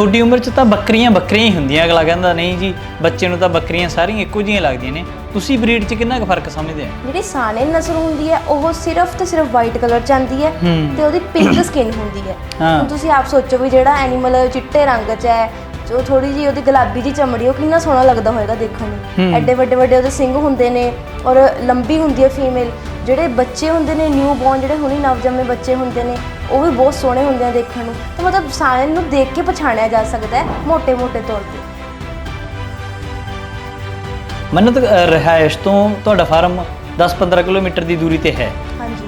ਛੋਟੀ ਉਮਰ 'ਚ ਤਾਂ ਬੱਕਰੀਆਂ ਬੱਕਰੀਆਂ ਹੀ ਹੁੰਦੀਆਂ ਅਗਲਾ ਕਹਿੰਦਾ ਨਹੀਂ ਜੀ ਬੱਚੇ ਨੂੰ ਤਾਂ ਬੱਕਰੀਆਂ ਸਾਰੀਆਂ ਇੱਕੋ ਜਿਹੀਆਂ ਲੱਗਦੀਆਂ ਨੇ ਤੁਸੀਂ ਬਰੀਡ 'ਚ ਕਿੰਨਾ ਕੁ ਫ਼ਰਕ ਸਮਝਦੇ ਆ ਜਿਹੜੀ ਸਾਨੇ ਨਸਲ ਹੁੰਦੀ ਹੈ ਉਹ ਸਿਰਫ ਤੇ ਸਿਰਫ ਵਾਈਟ ਕਲਰ ਚ ਆਂਦੀ ਹੈ ਹੂੰ। ਤੇ ਉਹਦੀ ਪਿੰਕ ਸਕਿਨ ਹੁੰਦੀ ਹੈ ਹਾਂ। ਹੁਣ ਤੁਸੀਂ ਆਪ ਸੋਚੋ ਵੀ ਜਿਹੜਾ ਐਨੀਮਲ ਚਿੱਟੇ ਰੰਗ ਚ ਹੈ ਜੋ ਥੋੜੀ ਜਿਹੀ ਉਹਦੀ ਗੁਲਾਬੀ ਜੀ ਚਮੜੀ ਉਹ ਕਿੰਨਾ ਸੋਹਣਾ ਲੱਗਦਾ ਹੋਏਗਾ ਦੇਖਣ ਨੂੰ ਹੂੰ। ਐਡੇ ਵੱਡੇ ਵੱਡੇ ਉਹਦੇ ਸਿੰਗ ਹੁੰਦੇ ਨੇ ਔਰ ਲੰਬੀ ਹੁੰਦੀ ਹੈ ਫੀਮੇਲ ਜਿਹੜੇ ਬੱਚੇ ਹੁੰਦੇ ਨੇ ਨਿਊ ਬੌਰਨ ਜਿਹੜੇ ਹੁਣੀ ਨਵਜੰਮੇ ਬੱਚੇ ਹੁੰਦੇ ਨੇ ਉਹ ਵੀ ਬਹੁਤ ਸੋਹਣੇ ਹੁੰਦੇ ਆ ਦੇਖਣ ਨੂੰ। ਤਾਂ ਮਤਲਬ ਸਾਰਿਆਂ ਨੂੰ ਦੇਖ ਕੇ ਪਛਾਣਿਆ ਜਾ ਸਕਦਾ ਹੈ ਮੋٹے-ਮੋٹے ਤੌਰ ਤੇ। ਮੰਨਤ ਰਿਹਾਇਸ਼ ਤੋਂ ਤੁਹਾਡਾ ਫਾਰਮ 10-15 ਕਿਲੋਮੀਟਰ ਦੀ ਦੂਰੀ ਤੇ ਹੈ।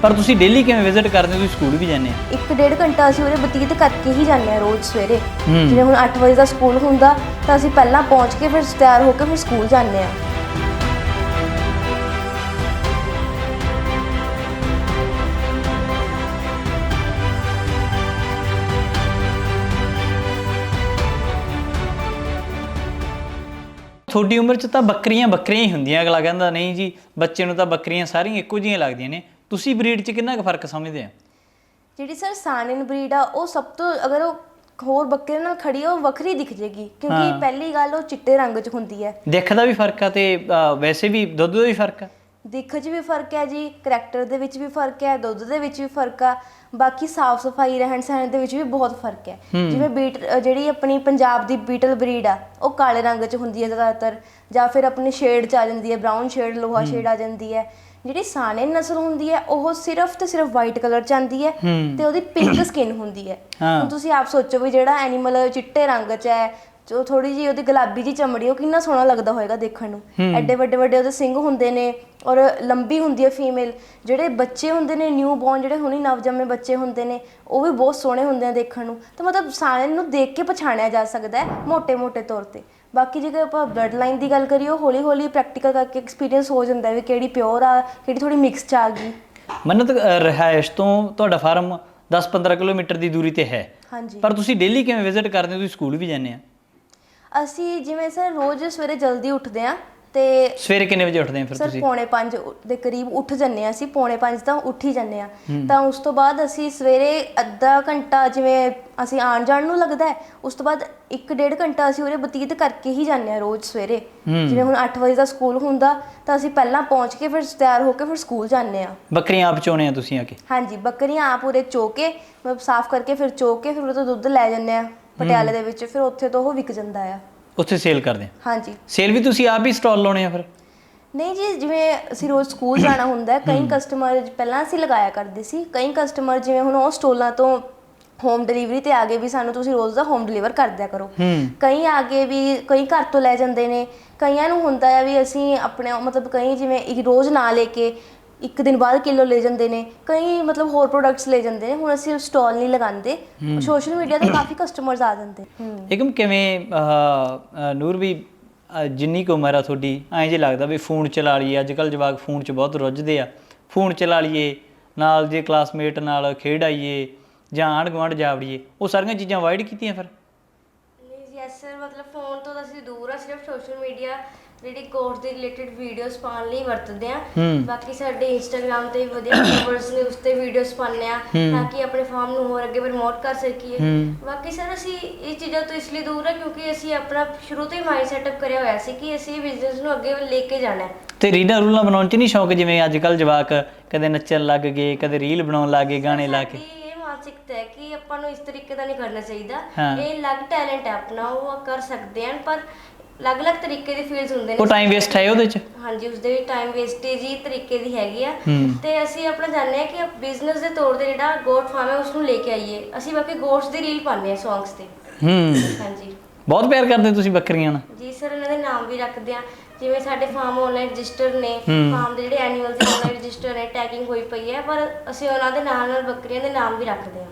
ਪਰ ਤੁਸੀਂ ਡੇਲੀ ਕਿਵੇਂ ਵਿਜ਼ਿਟ ਕਰਦੇ ਹੋ? ਤੁਸੀਂ ਸਕੂਲ ਵੀ ਜਾਂਦੇ ਹੋ? ਇੱਕ ਡੇਢ ਘੰਟਾ ਅਸੀਂ ਉਹਦੇ ਬਤੀਤ ਕਰਕੇ ਹੀ ਜਾਂਦੇ ਹਾਂ ਰੋਜ਼ ਸਵੇਰੇ। ਜਿਵੇਂ ਹੁਣ 8 ਵਜੇ ਦਾ ਸਕੂਲ ਹੁੰਦਾ ਤਾਂ ਅਸੀਂ ਪਹਿਲਾਂ ਪਹੁੰਚ ਕੇ ਫਿਰ ਤਿਆਰ ਹੋ ਕੇ ਫਿਰ ਸਕੂਲ ਜਾਂਦੇ ਹਾਂ। ਛੋਟੀ ਉਮਰ 'ਚ ਤਾਂ ਬੱਕਰੀਆਂ ਬੱਕਰੀਆਂ ਹੀ ਹੁੰਦੀਆਂ ਅਗਲਾ ਕਹਿੰਦਾ ਨਹੀਂ ਜੀ ਬੱਚੇ ਨੂੰ ਤਾਂ ਬੱਕਰੀਆਂ ਸਾਰੀਆਂ ਇੱਕੋ ਜਿਹੀਆਂ ਲੱਗਦੀਆਂ ਨੇ। ਤੁਸੀਂ ਬਰੀਡ 'ਚ ਕਿੰਨਾ ਕੁ ਫ਼ਰਕ ਸਮਝਦੇ ਆ? ਜਿਹੜੀ ਸਰ ਸਾਨਨ ਬਰੀਡ ਆ ਉਹ ਸਭ ਤੋਂ ਅਗਰ ਉਹ ਹੋਰ ਬੱਕਰੇ ਨਾਲ ਖੜੀ ਆ ਉਹ ਵੱਖਰੀ ਦਿਖ ਜੇਗੀ। ਕਿਉਂਕਿ ਪਹਿਲੀ ਗੱਲ ਉਹ ਚਿੱਟੇ ਰੰਗ 'ਚ ਹੁੰਦੀ ਹੈ। ਦੇਖਣ ਦਾ ਵੀ ਫ਼ਰਕ ਆ ਤੇ ਅ, ਵੈਸੇ ਵੀ ਦੁੱਧ ਦਾ ਵੀ ਫ਼ਰਕ ਆ। ਦਿੱਖ 'ਚ ਵੀ ਫ਼ਰਕ ਹੈ ਜੀ ਕਰੈਕਟਰ ਦੇ ਵਿੱਚ ਵੀ ਫ਼ਰਕ ਹੈ ਦੁੱਧ ਦੇ ਵਿੱਚ ਵੀ ਫ਼ਰਕ ਆ ਬਾਕੀ ਸਾਫ਼ ਸਫ਼ਾਈ ਰਹਿਣ ਸਹਿਣ ਦੇ ਵਿੱਚ ਵੀ ਬਹੁਤ ਫ਼ਰਕ ਹੈ। ਜਿਵੇਂ ਬੀਟ ਜਿਹੜੀ ਆਪਣੀ ਪੰਜਾਬ ਦੀ ਬੀਟਲ ਬਰੀਡ ਆ ਉਹ ਕਾਲੇ ਰੰਗ 'ਚ ਹੁੰਦੀ ਹੈ ਜ਼ਿਆਦਾਤਰ ਜਾਂ ਫਿਰ ਆਪਣੀ ਸ਼ੇਡ 'ਚ ਆ ਜਾਂਦੀ ਹੈ ਬ੍ਰਾਊਨ ਸ਼ੇਡ ਲੋਹਾ ਸ਼ੇਡ ਆ ਜਾਂਦੀ ਹੈ। ਜਿਹੜੀ ਸਾਨੇ ਨਸਲ ਹੁੰਦੀ ਹੈ ਉਹ ਸਿਰਫ ਤੇ ਸਿਰਫ ਵਾਈਟ ਕਲਰ 'ਚ ਆਂਦੀ ਹੈ। ਤੇ ਉਹਦੀ ਪਿੰਕ ਸਕਿਨ ਹੁੰਦੀ ਹਾਂ। ਹੁਣ ਤੁਸੀਂ ਆਪ ਸੋਚੋ ਵੀ ਜਿਹੜਾ ਐਨੀਮਲ ਚਿੱਟੇ ਰੰਗ 'ਚ ਹੈ ਜੋ ਥੋੜੀ ਜੀ ਉਹਦੀ ਗੁਲਾਬੀ ਜੀ ਚਮੜੀ ਉਹ ਕਿੰਨਾ ਸੋਹਣਾ ਲੱਗਦਾ ਹੋਏਗਾ ਦੇਖਣ ਨੂੰ। ਐਡੇ ਵੱਡੇ ਵੱਡੇ ਉਹਦੇ ਸਿੰਘ ਹੁੰਦੇ ਨੇ ਔਰ ਲੰਬੀ ਹੁੰਦੀ ਹੈ ਫੀਮੇਲ ਜਿਹੜੇ ਬੱਚੇ ਹੁੰਦੇ ਨੇ ਨਿਊ ਬੌਰਨ ਜਿਹੜੇ ਹੁਣੀ ਨਵਜੰਮੇ ਬੱਚੇ ਹੁੰਦੇ ਨੇ ਉਹ ਵੀ ਬਹੁਤ ਸੋਹਣੇ ਹੁੰਦੇ ਆ ਦੇਖਣ ਨੂੰ। ਤਾਂ ਮਤਲਬ ਸਾਰਿਆਂ ਨੂੰ ਦੇਖ ਕੇ ਪਛਾਣਿਆ ਜਾ ਸਕਦਾ ਹੈ ਮੋٹے-ਮੋٹے ਤੌਰ ਤੇ। ਬਾਕੀ ਜੇਕਰ ਆਪਾਂ ਬਲੱਡ ਲਾਈਨ ਦੀ ਗੱਲ ਕਰੀਏ ਉਹ ਹੌਲੀ-ਹੌਲੀ ਪ੍ਰੈਕਟੀਕਲ ਕਰਕੇ ਐਕਸਪੀਰੀਅੰਸ ਹੋ ਜਾਂਦਾ ਹੈ ਵੀ ਕਿਹੜੀ ਪਿਓਰ ਆ ਕਿਹੜੀ ਥੋੜੀ ਮਿਕਸ ਚ ਆ ਗਈ। ਮੰਨਤ ਰਹਾਇਸ਼ ਤੋਂ ਤੁਹਾਡਾ ਫਾਰਮ 10-15 ਕਿਲੋਮੀਟਰ ਦੀ ਦੂਰੀ ਤੇ ਹੈ। ਪਰ ਤੁਸੀਂ ਡੇਲੀ ਕਿਵੇਂ ਵਿਜ਼ਿਟ ਕਰਦੇ ਹੋ? ਤੁਸੀਂ ਸਕੂਲ ਵੀ ਜਾਂਦੇ ਆ। ਅਸੀਂ ਜਿਵੇਂ ਸਰ ਰੋਜ਼ ਸਵੇਰੇ ਜਲਦੀ ਉੱਠਦੇ ਆ ਤੇ ਸਵੇਰੇ ਕਿੰਨੇ ਵਜੇ ਉੱਠਦੇ ਆ ਫਿਰ ਸਰ ਤੁਸੀਂ? ਪੌਣੇ 5 ਦੇ ਕਰੀਬ ਉੱਠ ਜੰਨੇ ਆ ਅਸੀਂ ਪੌਣੇ 5 ਤਾਂ ਉੱਠ ਹੀ ਜੰਨੇ ਆ ਤਾਂ ਉਸ ਤੋਂ ਬਾਅਦ ਅਸੀਂ ਸਵੇਰੇ ਅੱਧਾ ਘੰਟਾ ਜਿਵੇਂ ਅਸੀਂ ਆਣ ਜਾਣ ਨੂੰ ਲੱਗਦਾ ਹੈ ਉਸ ਤੋਂ ਬਾਅਦ 1.5 ਘੰਟਾ ਅਸੀਂ ਉਰੇ ਬਤੀਤ ਕਰਕੇ ਹੀ ਜਾਂਦੇ ਆ ਰੋਜ਼ ਸਵੇਰੇ। ਜਿਵੇਂ ਹੁਣ 8 ਵਜੇ ਦਾ ਸਕੂਲ ਹੁੰਦਾ ਤਾਂ ਅਸੀਂ ਪਹਿਲਾਂ ਪਹੁੰਚ ਕੇ ਫਿਰ ਤਿਆਰ ਹੋ ਕੇ ਫਿਰ ਸਕੂਲ ਜਾਂਦੇ ਆ ਬੱਕਰੀਆਂ ਆਪ ਚੋਣੇ ਆ ਤੁਸੀਂ ਆ ਕੇ? ਹਾਂਜੀ ਬੱਕਰੀਆਂ ਆਪ ਉਰੇ ਚੋ ਕੇ ਮਤਲਬ ਸਾਫ਼ ਕਰਕੇ ਫਿਰ ਚੋ ਕੇ ਫਿਰ ਉਹ ਤੋਂ ਦੁੱਧ ਲੈ ਜੰਨੇ ਆ ਪਟਿਆਲੇ ਦੇ ਵਿੱਚ ਫਿਰ ਉੱਥੇ ਤੋਂ ਉਹ ਵਿਕ ਜਾਂਦਾ ਆ। ਉੱਥੇ ਸੇਲ ਕਰਦੇ ਆ? ਹਾਂਜੀ। ਸੇਲ ਵੀ ਤੁਸੀਂ ਆਪ ਹੀ ਸਟਾਲ ਲਾਉਣੇ ਆ ਫਿਰ? ਨਹੀਂ ਜੀ ਜਿਵੇਂ ਅਸੀਂ ਰੋਜ਼ ਸਕੂਲ ਜਾਣਾ ਹੁੰਦਾ ਹੈ। ਕਈ ਕਸਟਮਰ ਪਹਿਲਾਂ ਅਸੀਂ ਲਗਾਇਆ ਕਰਦੇ ਸੀ ਕਈ ਕਸਟਮਰ ਜਿਵੇਂ ਹੁਣ ਉਹ ਸਟੋਲਾਂ ਤੋਂ ਹੋਮ ਡਿਲੀਵਰੀ ਤੇ ਆ ਗਏ ਵੀ ਸਾਨੂੰ ਤੁਸੀਂ ਰੋਜ਼ ਦਾ ਹੋਮ ਡਿਲੀਵਰ ਕਰ ਦਿਆ ਕਰੋ। ਹੂੰ। ਕਈ ਆ ਗਏ ਵੀ ਕਈ ਘਰ ਤੋਂ ਲੈ ਜਾਂਦੇ ਨੇ। ਕਈਆਂ ਨੂੰ ਹੁੰਦਾ ਹੈ ਵੀ ਅਸੀਂ ਆਪਣੇ ਮਤਲਬ ਕਈ ਜਿਵੇਂ ਇੱਕ ਰੋਜ਼ ਨਾ ਲੈ ਕੇ ਇੱਕ ਦਿਨ ਬਾਅਦ ਕਿਲੋ ਲੈ ਜਾਂਦੇ ਨੇ। ਕਈ ਮਤਲਬ ਹੋਰ ਪ੍ਰੋਡਕਟਸ ਲੈ ਜਾਂਦੇ ਨੇ। ਹੁਣ ਅਸੀਂ ਸਟਾਲ ਨਹੀਂ ਲਗਾਉਂਦੇ। ਸੋਸ਼ਲ ਮੀਡੀਆ ਤੇ ਕਾਫੀ ਕਸਟਮਰਸ ਆ ਜਾਂਦੇ। ਇੱਕਮ ਕਿਵੇਂ ਅਹ, ਨੂਰ ਵੀ ਅਹ, ਜਿੰਨੀ ਕੁ ਉਮਰ ਆ ਤੁਹਾਡੀ ਐਂ ਜੇ ਲੱਗਦਾ ਵੀ ਫੋਨ ਚਲਾ ਲਈਏ। ਅੱਜ ਕੱਲ ਜਵਾਕ ਫੋਨ 'ਚ ਬਹੁਤ ਰੁੱਝਦੇ ਆ। ਫੋਨ ਚਲਾ ਲਈਏ ਨਾਲ ਜੇ ਕਲਾਸਮੇਟ ਨਾਲ ਖੇਡ ਆਈਏ ਜਾਂ ਆਂਢ ਗੁਆਂਢ ਜਾ ਵੜੀਏ ਉਹ ਸਾਰੀਆਂ ਚੀਜ਼ਾਂ ਅਵਾਇਡ ਕੀਤੀਆਂ ਫਿਰ? ਨਹੀਂ ਯੈਸ ਸਰ ਮਤਲਬ ਫੋਨ ਤੋਂ ਤਾਂ ਅਸੀਂ ਦੂਰ ਆ ਸਿਰਫ ਸੋਸ਼ਲ ਮੀਡੀਆ ਜਿਹੜੀ ਕੋਰਸ ਦੇ ਰਿਲੇਟਡ ਵੀਡੀਓਜ਼ ਪਾਉਣ ਲਈ ਵਰਤਦੇ ਆ। ਹੂੰ। ਬਾਕੀ ਸਾਡੇ ਇੰਸਟਾਗ੍ਰam ਤੇ ਵੀ ਵਧੀਆ ਫੋਲੋਅਰਸ ਨੇ ਉਸ ਤੇ ਵੀਡੀਓਜ਼ ਪਾਉਂਦੇ ਆ ਤਾਂ ਕਿ ਆਪਣੇ ਫਾਰਮ ਨੂੰ ਹੋਰ ਅੱਗੇ ਪ੍ਰਮੋਟ ਕਰ ਸਕੀਏ। ਹੂੰ। ਬਾਕੀ ਸਰ ਅਸੀਂ ਇਹ ਚੀਜ਼ਾਂ ਤੋਂ ਇਸ ਲਈ ਦੂਰ ਆ ਕਿਉਂਕਿ ਅਸੀਂ ਆਪਣਾ ਸ਼ੁਰੂ ਤੋਂ ਹੀ ਮਾਈਂਡ ਸੈਟਅਪ ਕਰਿਆ ਹੋਇਆ ਸੀ ਕਿ ਅਸੀਂ ਬਿਜ਼ਨਸ ਨੂੰ ਅੱਗੇ ਲੈ ਕੇ ਜਾਣਾ ਹੈ। ਤੇ ਰੀਲਾਂ ਰੂਲਾਂ ਬਣਾਉਣ 'ਚ ਨਹੀਂ ਸ਼ੌਕ ਜਿਵੇਂ ਅੱਜ ਕੱਲ ਜਵਾਕ ਕਦੇ ਨੱਚਣ ਲੱਗ ਗਏ ਕਦੇ ਰੀਲ ਬਣਾਉਣ ਲੱਗ ਗਏ ਗਾਣੇ ਲਾ ਕੇ। ਸਾਡੀ ਇਹ ਮਾਨਸਿਕਤਾ ਹੈ ਕਿ ਆਪਾਂ ਨੂੰ ਇਸ ਤਰੀਕੇ ਦਾ ਨਹੀਂ ਕਰਨਾ ਚਾਹੀਦਾ। ਹਾਂ। ਇਹ ਅਲੱਗ ਟੈਲੈਂਟ ਹੈ ਆਪਣਾ ਉਹ ਕਰ ਸਕਦੇ ਹਨ ਪਰ ਅਲੱਗ-ਅਲੱਗ ਤਰੀਕੇ ਦੇ ਫੀਲਡਸ ਹੁੰਦੇ ਉਹ ਨੇ ਟਾਈਮ ਵੇਸਟ ਹੈ ਉਹਦੇ 'ਚ? ਹਾਂਜੀ ਉਸਦੇ ਵੀ ਟਾਈਮ ਵੇਸਟੇਜ ਹੀ ਤਰੀਕੇ ਦੀ ਹੈਗੀ ਆ। ਹੂੰ। ਤੇ ਅਸੀਂ ਆਪਣਾ ਜਾਣਦੇ ਆ ਕਿ ਬਿਜ਼ਨਸ ਦੇ ਤੌਰ ਤੇ ਜਿਹੜਾ ਗੋਟ ਫਾਰਮ ਹੈ ਉਸ ਨੂੰ ਲੈ ਕੇ ਆਈਏ। ਅਸੀਂ ਬਾਕੀ ਗੋਟਸ ਦੀ ਰੀਲ ਪਾਉਂਦੇ ਆ ਸੌਂਗਸ ਤੇ। ਹੂੰ। ਹਾਂਜੀ। ਬਹੁਤ ਪਿਆਰ ਕਰਦੇ ਤੁਸੀਂ ਬੱਕਰੀਆਂ ਨਾਲ? ਜੀ ਸਰ ਇਹਨਾਂ ਦੇ ਨਾਮ ਵੀ ਰੱਖਦੇ ਆ ਜਿਵੇਂ ਸਾਡੇ ਫਾਰਮ ਆਨਲਾਈਨ ਰਜਿਸਟਰ ਨੇ ਹੂੰ। ਫਾਰਮ ਦੇ ਜਿਹੜੇ ਐਨੀਮਲ ਦੇ ਆਨਲਾਈਨ ਰਜਿਸਟਰ ਨੇ ਟੈਗਿੰਗ ਹੋਈ ਪਈ ਹੈ ਪਰ ਅਸੀਂ ਉਹਨਾਂ ਦੇ ਨਾਲ ਨਾਲ ਬੱਕਰੀਆਂ ਦੇ ਨਾਮ ਵੀ ਰੱਖਦੇ ਆ